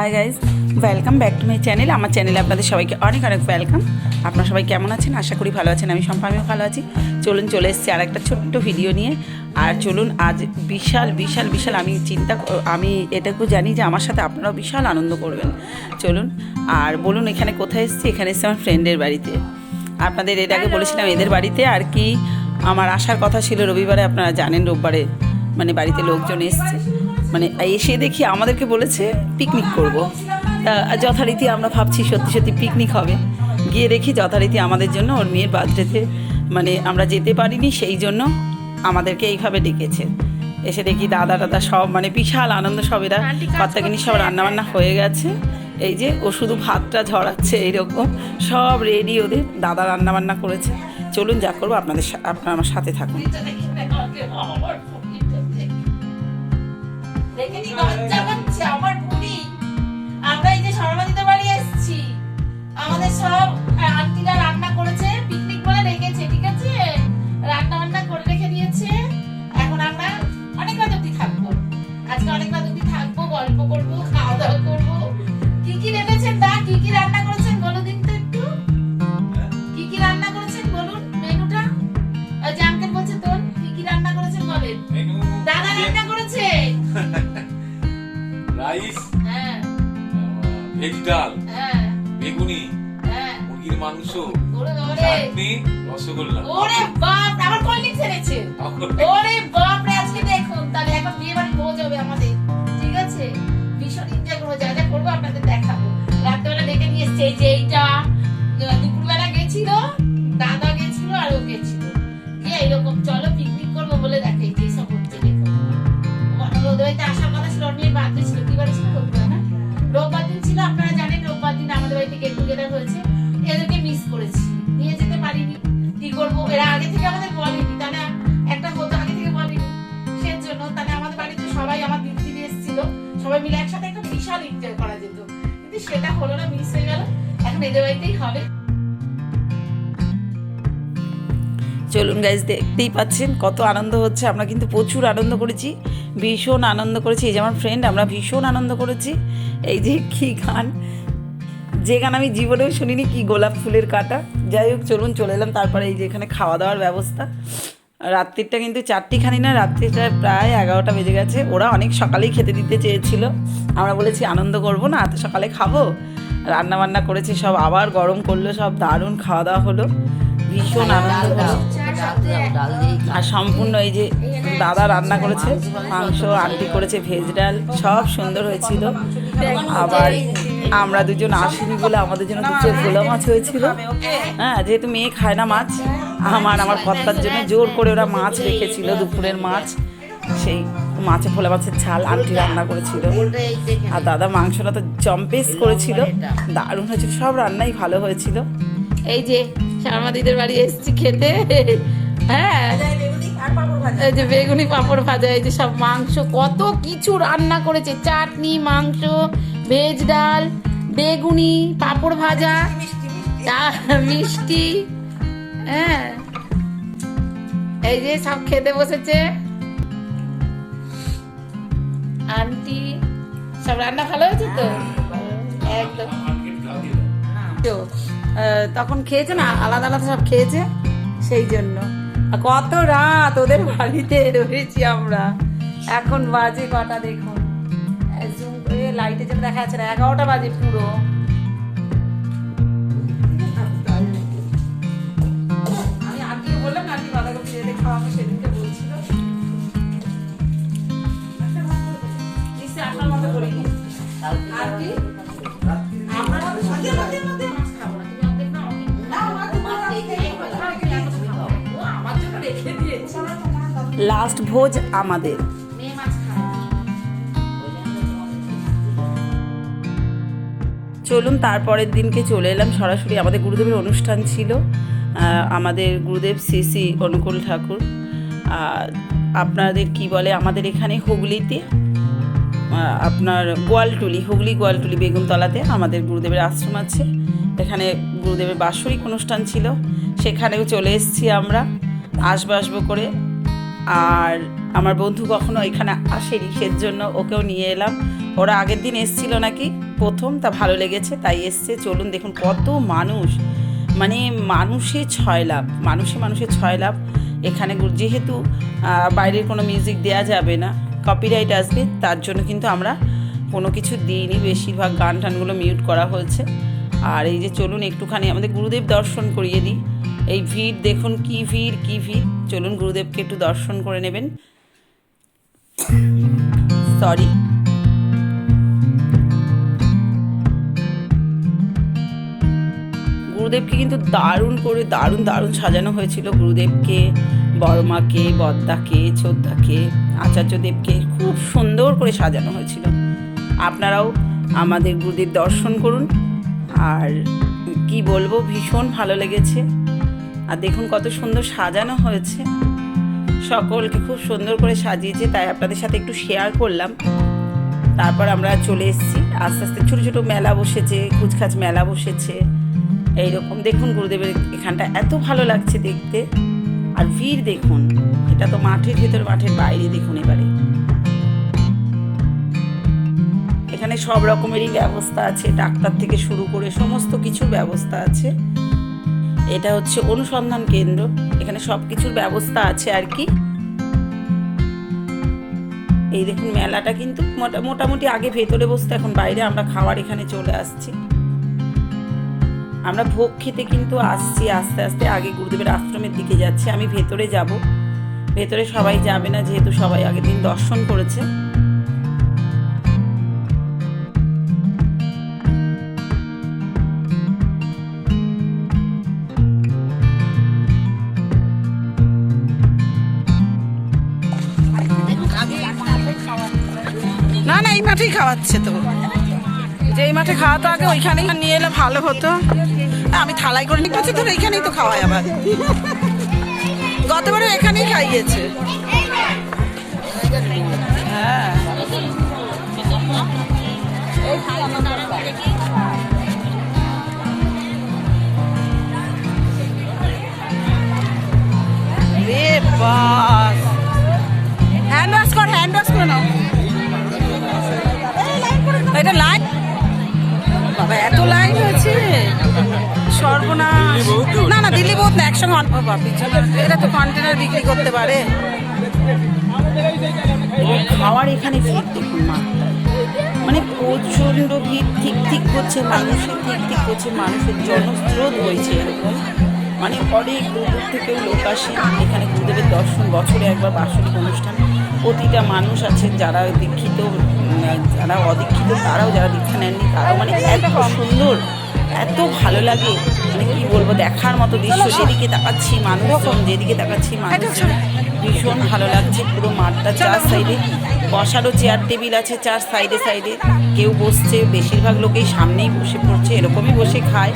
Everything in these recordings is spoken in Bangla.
Hi guys welcome back to my channel আমার চ্যানেলে আপনাদের সবাইকে অনেক অনেক ওয়েলকাম আপনারা সবাই কেমন আছেন? আশা করি ভালো আছেন। আমি সম্পা আমিও ভালো আছি। চলুন চলে এসেছি আর একটা ছোট্ট ভিডিও নিয়ে। আর চলুন আজ বিশাল বিশাল বিশাল আমি চিন্তা আমি এটাকেও জানি যে আমার সাথে আপনারাও বিশাল আনন্দ করবেন। চলুন আর বলুন এখানে কোথায় এসেছি? এখানে এসেছি আমার ফ্রেন্ডের বাড়িতে। আপনাদের এর আগে বলেছিলাম এদের বাড়িতে। আর কি আমার আসার কথা ছিল রবিবারে আপনারা জানেন রোববারে। মানে বাড়িতে লোকজন এসছে। মানে এসে দেখি আমাদেরকে বলেছে পিকনিক করব। তা যথারীতি আমরা ভাবছি সত্যি সত্যি পিকনিক হবে। গিয়ে দেখি যথারীতি আমাদের জন্য ওর মেয়ের বার্থডেতে মানে আমরা যেতে পারিনি সেই জন্য আমাদেরকে এইভাবে ডেকেছে। এসে দেখি দাদা দাদা সব মানে বিশাল আনন্দ সব এরা। কর্তাকিনি সব রান্নাবান্না হয়ে গেছে। এই যে ও শুধু ভাতটা ঝরাচ্ছে এইরকম সব রেডি ওদের দাদা রান্নাবান্না করেছে। চলুন যা করব আপনাদের সা- আপনারা আমার সাথে থাকুন। আমার বুড়ি আমরা এই যে সর্বাদিতে বাড়ি এসেছি আমাদের সব আন্টিরা রান্না করেছে হলো না মিস হয়ে গেল এখন এদের বাড়িতেই হবে। চলুন গাইজ দেখতেই পাচ্ছেন কত আনন্দ হচ্ছে। আমরা কিন্তু প্রচুর আনন্দ করেছি, ভীষণ আনন্দ করেছি। এই যে আমার ফ্রেন্ড আমরা ভীষণ আনন্দ করেছি। এই যে কি গান। যে গান আমি জীবনেও শুনিনি, কি গোলাপ ফুলের কাটা। যাই হোক, চলুন চলে এলাম। তারপরে এই যে এখানে খাওয়া দাওয়ার ব্যবস্থা। রাত্রিটা কিন্তু চারটিখানি না রাত্রিটা প্রায় এগারোটা বেজে গেছে। ওরা অনেক সকালেই খেতে দিতে চেয়েছিল। আমরা বলেছি আনন্দ করব না এত সকালে খাব? রান্না বান্না করেছি সব আবার গরম করল সব দারুণ খাওয়া দাওয়া হলো। ভীষণ আনন্দ হলো। আর সম্পূর্ণ এই যে দাদা রান্না করেছে মাংস আন্টি করেছে ভেজ ডাল সব সুন্দর হয়েছিল। আবার আমরা দুজন আসিনি বলে আমাদের জন্য দুটো ভোলা মাছ হয়েছিল। হ্যাঁ যেহেতু মেয়ে খায় না মাছ আমার আমার কর্তার জন্য জোর করে ওরা মাছ রেখেছিল দুপুরের মাছ। সেই মাছে ভোলা মাছের ঝাল আন্টি রান্না করেছিল। আর দাদা মাংসটা তো জম্পেস করেছিল। দারুণ হয়েছিল সব রান্নাই ভালো হয়েছিল। এই যে শর্মা দিদির বাড়ি এসেছি খেতে। হ্যাঁ এই যে বেগুনি পাঁপড় ভাজা এই যে সব মাংস কত কিছু রান্না করেছে। চাটনি মাংস ভেজ ডাল বেগুনি পাঁপড় ভাজা মিষ্টি। হ্যাঁ। এই যে সব খেতে বসেছে। আন্টি সব রান্না ভালো হয়েছে তো? একদম। আহ, তখন খেয়েছে না? আলাদা আলাদা সব খেয়েছে? সেই জন্য। কত রাত ওদের বাড়িতে রয়েছি আমরা। এখন বাজে কটা দেখুন। লাইটে যেন দেখা যাচ্ছে না। এগারোটা বাজে পুরো। লাস্ট ভোজ আমাদের। চলুন, তারপরের দিনকে চলে এলাম। সরাসরি আমাদের গুরুদেবের অনুষ্ঠান ছিল আমাদের গুরুদেব শ্রী অনুকূল ঠাকুর। আপনাদের কি বলে, আমাদের এখানে হুগলিতে আপনার গোয়ালটুলি, হুগলি গোয়ালটুলি বেগুনতলাতে আমাদের গুরুদেবের আশ্রম আছে। এখানে গুরুদেবের বাৎসরিক অনুষ্ঠান ছিল, সেখানেও চলে এসেছি আমরা। আসব আসব করে আর আমার বন্ধু কখনো এখানে আসেনি, সেজন্য ওকেও নিয়ে এলাম। ওরা আগের দিন এসছিল নাকি? প্রথম, তা ভালো লেগেছে, তাই এসছে। চলুন দেখুন, কত মানুষ। মানে মানুষে ছয় লাভ, মানুষে মানুষে ছয় লাভ। এখানে যেহেতু বাইরের কোনো মিউজিক দেয়া যাবে না কপিরাইট আসবে, তার জন্য কিন্তু আমরা কোনো কিছু দিইনি। বেশিরভাগ গান টানগুলো মিউট করা হয়েছে। আর এই যে চলুন, একটুখানি আমাদের গুরুদেব দর্শন করিয়ে দিই। এই ভিড়, দেখুন কি ভিড় কি ভিড়। চলুন গুরুদেবকে একটু দর্শন করে নেবেন। সরি গুরুদেবকে কিন্তু দারুণ করে, দারুণ দারুণ সাজানো হয়েছিল গুরুদেবকে, বড়মাকে, বদ্দাকে, চোদ্দাকে, আচার্যদেবকে খুব সুন্দর করে সাজানো হয়েছিল। আপনারাও আমাদের গুরুদেব দর্শন করুন। আর কি বলব, ভীষণ ভালো লেগেছে। আর দেখুন কত সুন্দর সাজানো হয়েছে। সকলকে খুব সুন্দর করে সাজিয়েছে, তাই আপনাদের সাথে একটু শেয়ার করলাম। তারপর আমরা চলে এসেছি। আস্তে আস্তে ছোটো ছোটো মেলা বসেছে কুচখাচ মেলা বসেছে। এইরকম দেখুন গুরুদেবের এখানটা এত ভালো লাগছে দেখতে। আর ভিড় দেখুন, এটা তো মাঠের ভেতর, মাঠের বাইরে দেখুন এবারে। এখানে সব রকমেরই ব্যবস্থা আছে, ডাক্তার থেকে শুরু করে সমস্ত কিছুর ব্যবস্থা আছে। এটা হচ্ছে অনুসন্ধান কেন্দ্র। এখানে সব কিছুর ব্যবস্থা আছে আর কি। এই দেখুন, মেলাটা কিন্তু মোটা- মোটামুটি আগে ভেতরে বসতে, এখন বাইরে আমরা খাবার এখানে চলে আসছি। আমরা ভোগ খেতে কিন্তু আসছি, আস্তে আস্তে আগে গুরুদেবের আশ্রমের দিকে যাচ্ছি। আমি ভেতরে যাব। ভেতরে সবাই যাবে না, যেহেতু সবাই আগের দিন দর্শন করেছে। মাঠেই খাওয়াচ্ছে তো। যে এই মাঠে খাওয়াতো আগে ওইখানেই নিয়ে এলে ভালো হতো। আমি থালাই করে নিয়ে ধরে এইখানেই তো খাওয়াই আবার। গতবারে এখানেই খাইয়েছে। না একসঙ্গে অন- বাবা, তো কন্টেনার বিক্রি করতে পারে। খাওয়ার এখানে ভিড় দেখুন মানে প্রচণ্ড ভিড় ঠিক ঠিক করছে মানুষের ঠিক ঠিক করছে মানুষের জনস্রোত হয়েছে এরকম। মানে অনেক দূর দূর থেকেও লোক আসে। এখানে গুরুদেবের দর্শন বছরে একবার বার্ষিক অনুষ্ঠান। প্রতিটা মানুষ আছেন যারা দীক্ষিত যারা অদীক্ষিত তারাও যারা দীক্ষা নেননি তারাও মানে এত সুন্দর এত ভালো লাগে। মানে কি বলব দেখার মতো দৃশ্য যেদিকে তাকাচ্ছি মানুষজন যেদিকে তাকাচ্ছি মানুষজন। ভীষণ ভালো লাগছে পুরো মাঠটা চার সাইডে। বসারও চেয়ার টেবিল আছে চার সাইডে সাইডে। কেউ বসছে বেশিরভাগ লোকেই সামনেই বসে পড়ছে এরকমই বসে খায়।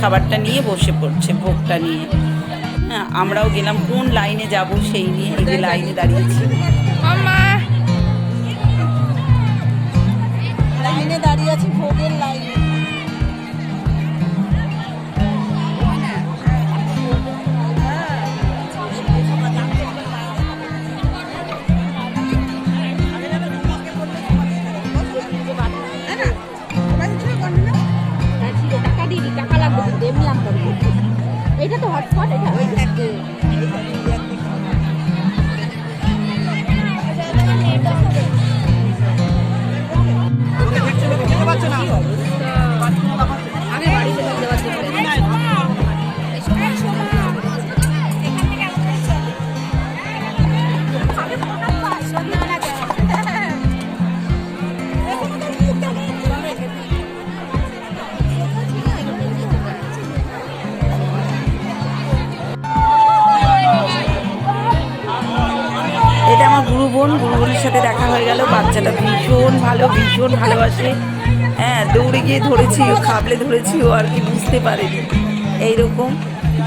খাবারটা নিয়ে বসে পড়ছে ভোগটা নিয়ে। হ্যাঁ আমরাও গেলাম কোন লাইনে যাব সেই নিয়ে এই যে লাইনে দাঁড়িয়েছি। লাইনে দাঁড়িয়ে আছি ভোগের লাইনে আমার গুরু বোন গুরু বোনের সাথে দেখা হয়ে গেল বাচ্চাটা ভীষণ ভালো ভীষণ ভালোবাসে। হ্যাঁ দৌড়ে গিয়ে ধরেছি ও খাবলে ধরেছি ও আর কি বুঝতে পারেনি। এইরকম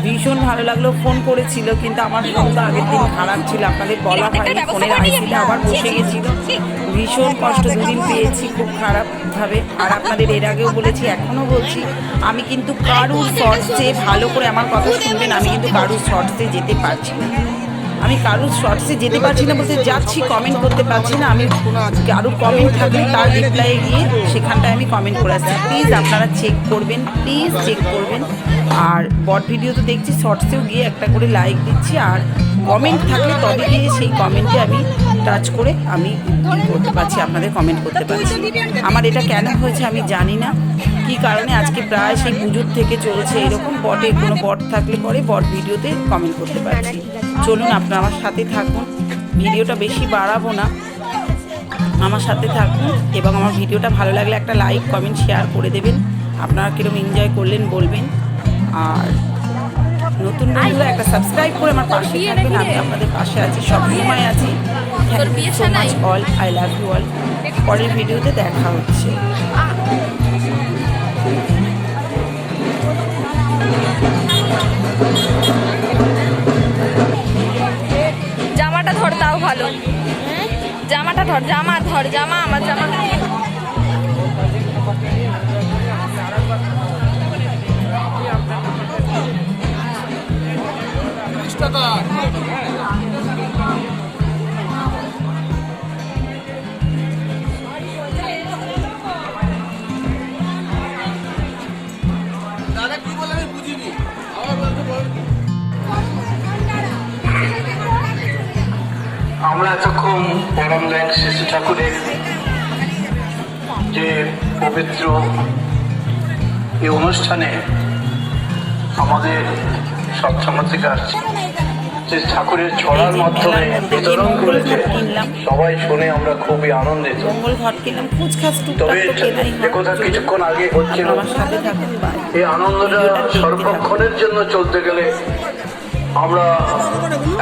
ভীষণ ভালো লাগল ফোন করেছিল কিন্তু আমার তো আগের দিন খারাপ ছিল আপনাদের বলা হয়নি ফোনের আইসিটা আবার বসে গেছিল। ভীষণ কষ্ট দুদিন পেয়েছি খুব খারাপভাবে আর আপনাদের এর আগেও বলেছি এখনও বলছি আমি কিন্তু কারুর শর্টসে ভালো করে আমার কথা শুনবেন আমি কিন্তু কারুর শর্টসে যেতে পারছি না। আমি কারুর শর্টসে যেতে পারছি না বলতে যাচ্ছি কমেন্ট করতে পারছি না। আমি কারুর কমেন্ট থাকলে তার রিপ্লাই গিয়ে সেখানটায় আমি কমেন্ট করে আসছি। প্লিজ আপনারা চেক করবেন প্লিজ চেক করবেন। আর বট ভিডিও তো দেখছি শর্টসেও গিয়ে একটা করে লাইক দিচ্ছি। আর কমেন্ট থাকলে তবে গিয়ে সেই কমেন্টে আমি টাচ করে আমি করতে পারছি, আপনাদের কমেন্ট করতে পারছি। আমার এটা কেন হয়েছে আমি জানি না। কি কারণে আজকে প্রায় সেই পুজোর থেকে চলছে এরকম বটে কোনো বট থাকলে পরে বট ভিডিওতে কমেন্ট করতে পারছি। চলুন আপনারা আমার সাথে থাকুন। ভিডিওটা বেশি বাড়াবো না। আমার সাথে থাকুন এবং আমার ভিডিওটা ভালো লাগলে একটা লাইক কমেন্ট শেয়ার করে দেবেন। আপনারা কীরকম এনজয় করলেন বলবেন। আর নতুন বন্ধুরা একটা সাবস্ক্রাইব করে আমার পাশে থাকবেন। আমি আপনাদের পাশে আছি সব সময় আছি thank you so much all I love you all পরের ভিডিওতে দেখা হচ্ছে। জামাটা ধর তাও ভালো। জামাটা ধর জামা ধর জামা আমার জামা। আমরা এতক্ষণ পরম লাইন শিশু ঠাকুরের যে পবিত্র এই অনুষ্ঠানে আমাদের আসছে যে ঠাকুরের ছড়ার মাধ্যমে বিতরণ করেছে সবাই শুনে আমরা খুবই আনন্দিত। তবে একথা কিছুক্ষণ আগে হচ্ছিল এই আনন্দটা সর্বক্ষণের জন্য চলতে গেলে আমরা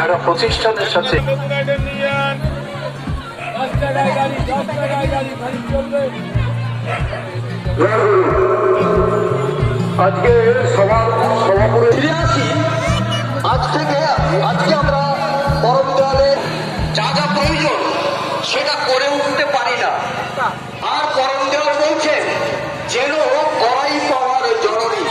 একটা প্রতিষ্ঠানের সাথে আজকে সভা সভা করে ফিরে আসি। আজ থেকে আজকে আমরা পরবর্তীকালে যা যা প্রয়োজন সেটা করে উঠতে পারি না। আর পরম দেওয়া বলছেন, যেন করাই পাওয়ার জরুরি